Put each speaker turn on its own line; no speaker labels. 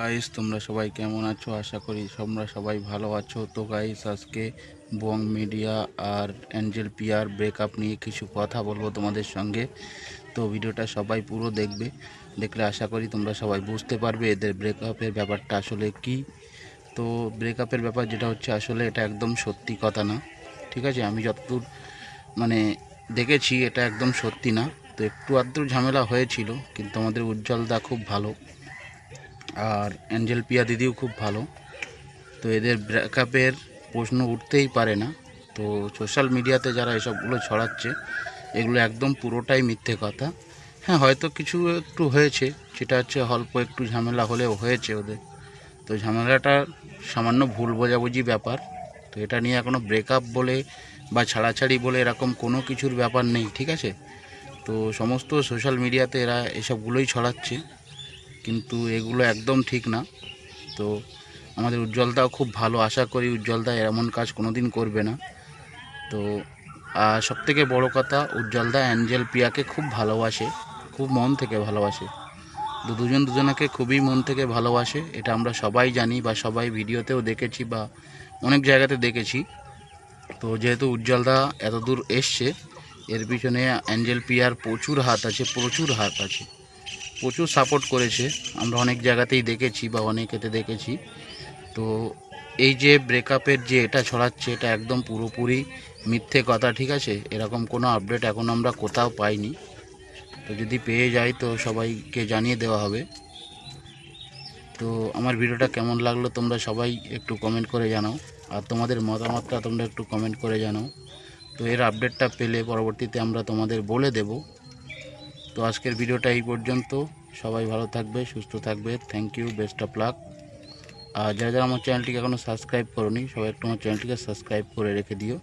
Guys তোমরা সবাই কেমন আছো? আশা করি তোমরা সবাই ভালো আছো। তো গাইস আজকে বং মিডিয়া আর অ্যাঞ্জেল পিয়ার ব্রেকআপ নিয়ে কিছু কথা বলব তোমাদের সঙ্গে। তো ভিডিওটা সবাই পুরো দেখবে। দেখলে আশা করি তোমরা সবাই বুঝতে পারবে এদের ব্রেকআপের ব্যাপারটা আসলে কি। তো ব্রেকআপের ব্যাপার যেটা হচ্ছে আসলে এটা একদম সত্যি কথা না। ঠিক আছে? আমি যতদূর মানে দেখেছি এটা একদম সত্যি না। তো একটু আধটু ঝামেলা হয়েছিল, কিন্তু আমাদের উজ্জ্বলদা খুব ভালো। আর অ্যাঞ্জেল পিয়া দিদিও খুব ভালো। তো এদের ব্রেকআপের প্রশ্ন উঠতেই পারে না। তো সোশ্যাল মিডিয়াতে যারা এসবগুলো ছড়াচ্ছে, এগুলো একদম পুরোটাই মিথ্যে কথা। হ্যাঁ হয়তো কিছু একটু হয়েছে, সেটা হচ্ছে অল্প একটু ঝামেলা হলেও হয়েছে ওদের। তো ঝামেলাটা সামান্য ভুল বোঝাবুঝি ব্যাপার। তো এটা নিয়ে এখনও ব্রেকআপ বলে বা ছাড়াছাড়ি বলে এরকম কোনো কিছুর ব্যাপার নেই, ঠিক আছে? তো সমস্ত সোশ্যাল মিডিয়াতে এরা এসবগুলোই ছড়াচ্ছে। কিন্তু এগুলো একদম ঠিক না। তো আমাদের উজ্জ্বলদাও খুব ভালো। আশা করি উজ্জ্বলদা এমন কাজ কোনো দিন করবে না। তো সব থেকে বড়ো কথা উজ্জ্বলদা অ্যাঞ্জেল পিয়াকে খুব ভালোবাসে। খুব মন থেকে ভালোবাসে। তো দুজন দুজনাকে খুবই মন থেকে ভালোবাসে। এটা আমরা সবাই জানি বা সবাই ভিডিওতেও দেখেছি বা অনেক জায়গাতে দেখেছি। তো যেহেতু উজ্জ্বলদা এত দূর এসছে, এর পিছনে অ্যাঞ্জেল পিয়ার প্রচুর হাত আছে, প্রচুর হাত আছে। প্রচুর সাপোর্ট করেছে। আমরা অনেক জায়গাতেই দেখেছি বা অনেকেতে দেখেছি। তো এই যে ব্রেকআপের যে এটা ছড়াচ্ছে, এটা একদম পুরোপুরি মিথ্যে কথা, ঠিক আছে? এরকম কোনো আপডেট এখন আমরা কোথাও পাইনি। তো যদি পেয়ে যাই তো সবাইকে জানিয়ে দেওয়া হবে। তো আমার ভিডিওটা কেমন লাগল তোমরা সবাই একটু কমেন্ট করে জানাও। আর তোমাদের মতামতটা তোমরা একটু কমেন্ট করে জানাও। তো এর আপডেটটা পেলে পরবর্তীতে আমরা তোমাদের বলে দেব। তো আজকের ভিডিওটা এই পর্যন্ত। সবাই ভালো থাকবে, সুস্থ থাকবে। Thank you best of luck আর যারা যারা আমার চ্যানেলটিকে এখনও সাবস্ক্রাইব করনি, সবাই একটু আমার চ্যানেলটিকে সাবস্ক্রাইব করে রেখে দিও।